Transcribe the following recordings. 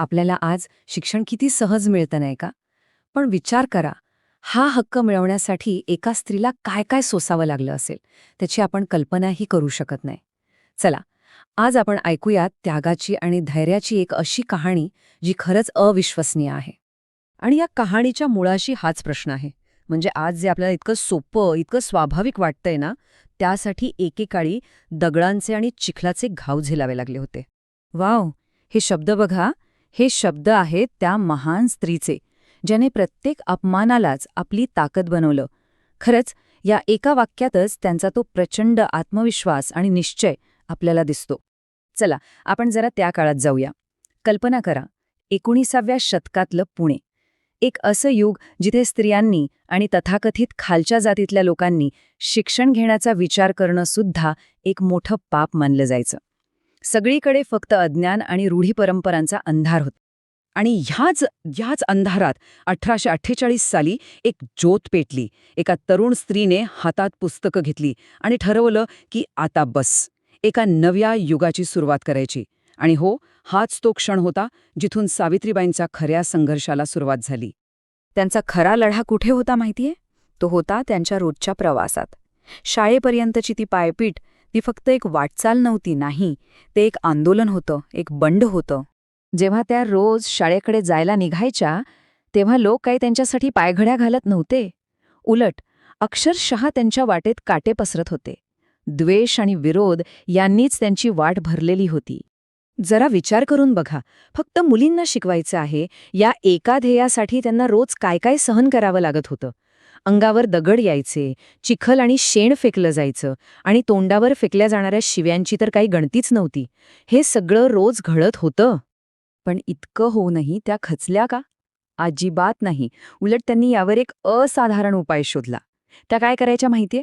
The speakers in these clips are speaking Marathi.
आपल्याला आज शिक्षण किती सहज मिळतं नाही का? पण विचार करा हा हक्क मिळवण्यासाठी एका स्त्रीला काय काय सोसावं लागलं असेल त्याची आपण कल्पनाही करू शकत नाही. चला आज आपण ऐकूयात त्यागाची आणि धैर्याची एक अशी कहाणी जी खरंच अविश्वसनीय आहे. आणि या कहाणीच्या मुळाशी हाच प्रश्न आहे. म्हणजे आज जे आपल्याला इतकं सोपं इतकं स्वाभाविक वाटतंय ना त्यासाठी एकेकाळी दगडांचे आणि चिखलाचे घाव झेलावे लागले होते. वाव! हे शब्द बघा हे शब्द आहेत त्या महान स्त्रीचे ज्याने प्रत्येक अपमानालाच आपली ताकद बनवलं. खरंच या एका वाक्यातच त्यांचा तो प्रचंड आत्मविश्वास आणि निश्चय आपल्याला दिसतो. चला आपण जरा त्या काळात जाऊया. कल्पना करा एकोणीसाव्या शतकातलं पुणे. एक असं युग जिथे स्त्रियांनी आणि तथाकथित खालच्या जातीतल्या लोकांनी शिक्षण घेण्याचा विचार करणं सुद्धा एक मोठं पाप मानलं जायचं. सगळीकडे फक्त अज्ञान आणि रूढी परंपरांचा अंधार होता. आणि ह्याच ह्याच अंधारात अठराशे अठ्ठेचाळीस साली एक ज्योत पेटली. एका तरुण स्त्रीने हातात पुस्तकं घेतली आणि ठरवलं की आता बस. एका नव्या युगाची सुरुवात करायची. आणि हो हाच तो क्षण होता जिथून सावित्रीबाईंच्या खऱ्या संघर्षाला सुरुवात झाली. त्यांचा खरा लढा कुठे होता माहितीये? तो होता त्यांच्या रोजच्या प्रवासात. शाळेपर्यंतची ती पायपीट ती फक्त एक वाटचाल नव्हती नाही. ते एक आंदोलन होतं एक बंड होतं. जेव्हा त्या रोज शाळेकडे जायला निघायच्या तेव्हा लोक काही त्यांच्यासाठी पायघड्या घालत नव्हते. उलट अक्षरशः त्यांच्या वाटेत काटे पसरत होते. द्वेष आणि विरोध यांनीच त्यांची वाट भरलेली होती. जरा विचार करून बघा फक्त मुलींना शिकवायचं आहे या एका ध्येयासाठी त्यांना रोज काय काय सहन करावं लागत होतं? अंगावर दगड यायचे चिखल आणि शेण फेकलं जायचं आणि तोंडावर फेकल्या जाणाऱ्या शिव्यांची तर काही गणतीच नव्हती. हे सगळं रोज घडत होतं. पण इतकं होऊनही त्या खचल्या का? अजिबात नाही. उलट त्यांनी यावर एक असाधारण उपाय शोधला. त्या काय करायच्या माहितीये?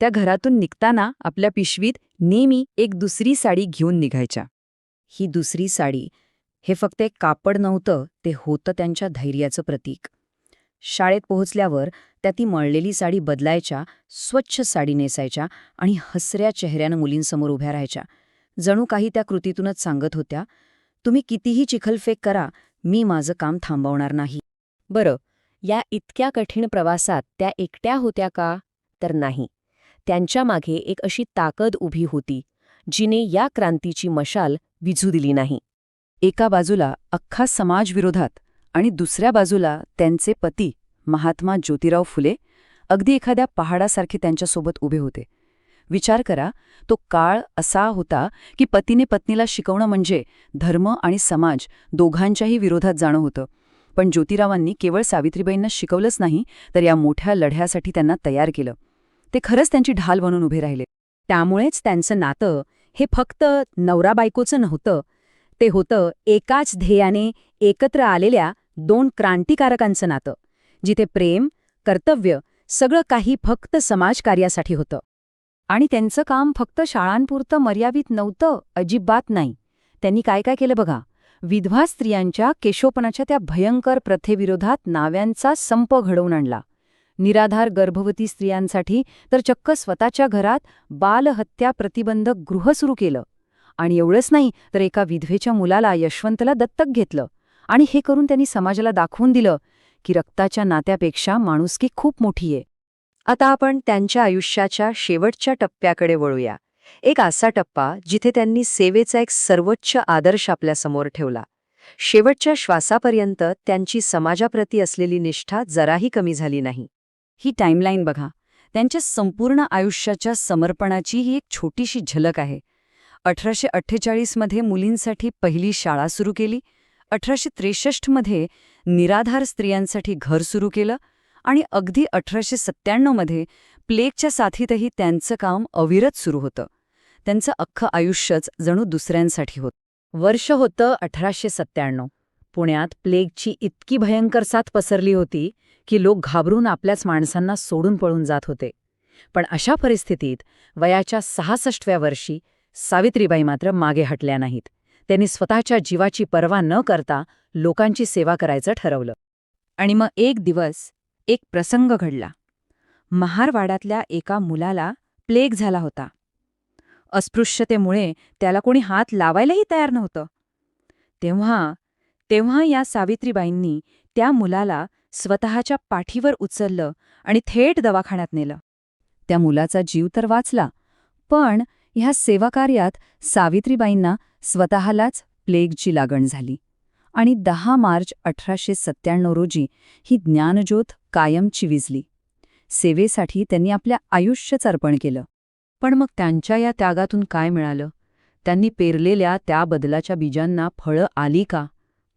त्या घरातून निघताना आपल्या पिशवीत नेहमी एक दुसरी साडी घेऊन निघायच्या. ही दुसरी साडी हे फक्त एक कापड नव्हतं ते होतं त्यांच्या धैर्याचं प्रतीक. शाळेत पोहोचल्यावर त्या ती मळलेली साडी बदलायच्या स्वच्छ साडी नेसायच्या आणि हसऱ्या चेहऱ्यानं मुलींसमोर उभ्या राहायच्या. जणू काही त्या कृतीतूनच सांगत होत्या तुम्ही कितीही चिखलफेक करा मी माझं काम थांबवणार नाही. बरं या इतक्या कठीण प्रवासात त्या एकट्या होत्या का? तर नाही. त्यांच्या मागे एक अशी ताकद उभी होती जिने या क्रांतीची मशाल विझू दिली नाही. एका बाजूला अख्खा समाजविरोधात आणि दुसऱ्या बाजूला त्यांचे पती महात्मा ज्योतिराव फुले अगदी एखाद्या पहाडासारखे त्यांच्यासोबत उभे होते. विचार करा तो काळ असा होता की पतीने पत्नीला शिकवणं म्हणजे धर्म आणि समाज दोघांच्याही विरोधात जाणं होतं. पण ज्योतिरावांनी केवळ सावित्रीबाईंना शिकवलंच नाही तर या मोठ्या लढ्यासाठी त्यांना तयार केलं. ते खरंच त्यांची ढाल बनून उभे राहिले. त्यामुळेच त्यांचं नातं हे फक्त नवरा बायकोचं नव्हतं ते होतं एकाच ध्येयाने एकत्र आलेल्या दोन क्रांतिकारकांचं नातं जिथे प्रेम कर्तव्य सगळं काही फक्त समाजकार्यासाठी होतं. आणि त्यांचं काम फक्त शाळांपुरतं मर्यादित नव्हतं अजिबात नाही. त्यांनी काय काय केलं बघा? विधवा स्त्रियांच्या केशोपणाच्या त्या भयंकर प्रथेविरोधात नाव्यांचा संप घडवून आणला. निराधार गर्भवती स्त्रियांसाठी तर चक्क स्वतःच्या घरात बालहत्या प्रतिबंधक गृह सुरू केलं. आणि एवढंच नाही तर एका विधवेच्या मुलाला यशवंतला दत्तक घेतलं. आणि हे करून त्यांनी समाजाला दाखवून दिलं की रक्ताच्या नात्यापेक्षा माणुसकी खूप मोठी आहे. आता आपण त्यांच्या आयुष्याच्या शेवटच्या टप्प्याकडे वळूया. एक असा टप्पा जिथे त्यांनी सेवेचा एक सर्वोच्च आदर्श आपल्यासमोर ठेवला. शेवटच्या श्वासापर्यंत त्यांची समाजाप्रती असलेली निष्ठा जराही कमी झाली नाही. ही टाईमलाईन बघा. त्यांच्या संपूर्ण आयुष्याच्या समर्पणाची ही एक छोटीशी झलक आहे. अठराशे अठ्ठेचाळीसमध्ये मुलींसाठी पहिली शाळा सुरू केली. अठराशे त्रेसष्टमध्ये निराधार स्त्रियांसाठी घर सुरू केलं आणि अगदी अठराशे सत्त्याण्णवमध्ये प्लेगच्या साथीतही त्यांचं काम अविरत सुरू होतं. त्यांचं अख्खं आयुष्यच जणू दुसऱ्यांसाठी होतं. वर्ष होतं अठराशे सत्त्याण्णव. पुण्यात प्लेगची इतकी भयंकर साथ पसरली होती की लोक घाबरून आपल्याच माणसांना सोडून पळून जात होते. पण अशा परिस्थितीत वयाच्या सहासष्टव्या वर्षी सावित्रीबाई मात्र मागे हटल्या नाहीत. त्यांनी स्वतःच्या जीवाची पर्वा न करता लोकांची सेवा करायचं ठरवलं. आणि मग एक दिवस एक प्रसंग घडला. महारवाड्यातल्या एका मुलाला प्लेग झाला होता. अस्पृश्यतेमुळे त्याला कोणी हात लावायलाही तयार नव्हतं. तेव्हा तेव्हा या सावित्रीबाईंनी त्या मुलाला स्वतःच्या पाठीवर उचललं आणि थेट दवाखान्यात नेलं. त्या मुलाचा जीव तर वाचला पण ह्या सेवाकार्यात सावित्रीबाईंना स्वतःलाच प्लेगची लागण झाली. आणि दहा मार्च अठराशे सत्त्याण्णव रोजी ही ज्ञानज्योत कायमची विजली. सेवेसाठी त्यांनी आपल्या आयुष्यच अर्पण केलं. पण मग त्यांच्या या त्यागातून काय मिळालं? त्यांनी पेरलेल्या त्या बदलाच्या बीजांना फळं आली का?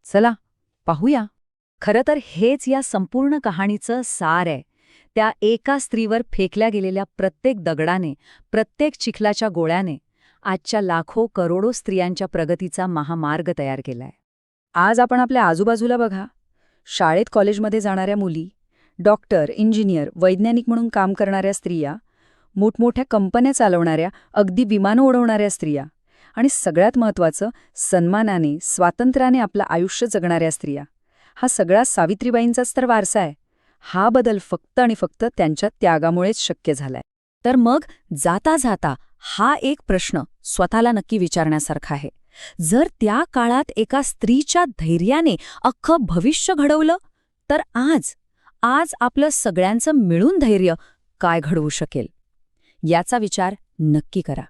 चला पाहूया. खरं तर हेच या संपूर्ण कहाणीचं सार आहे. त्या एका स्त्रीवर फेकल्या गेलेल्या प्रत्येक दगडाने प्रत्येक चिखलाच्या गोळ्याने आजच्या लाखो करोडो स्त्रियांच्या प्रगतीचा महामार्ग तयार केलाय. आज आपण आपल्या आजूबाजूला बघा. शाळेत कॉलेजमध्ये जाणाऱ्या मुली डॉक्टर इंजिनियर वैज्ञानिक म्हणून काम करणाऱ्या स्त्रिया मोठमोठ्या कंपन्या चालवणाऱ्या अगदी विमानं उडवणाऱ्या स्त्रिया आणि सगळ्यात महत्त्वाचं सन्मानाने स्वातंत्र्याने आपलं आयुष्य जगणाऱ्या स्त्रिया. हा सगळा सावित्रीबाईंचाच तर वारसा आहे. हा बदल फक्त आणि फक्त त्यांच्या त्यागामुळेच शक्य झालाय. तर मग जाता जाता हा एक प्रश्न स्वतःला नक्की विचारण्यासारखा आहे. जर त्या काळात एका स्त्रीच्या धैर्याने अख्खं भविष्य घडवलं तर आज आज आपलं सगळ्यांचं मिळून धैर्य काय घडवू शकेल? याचा विचार नक्की करा.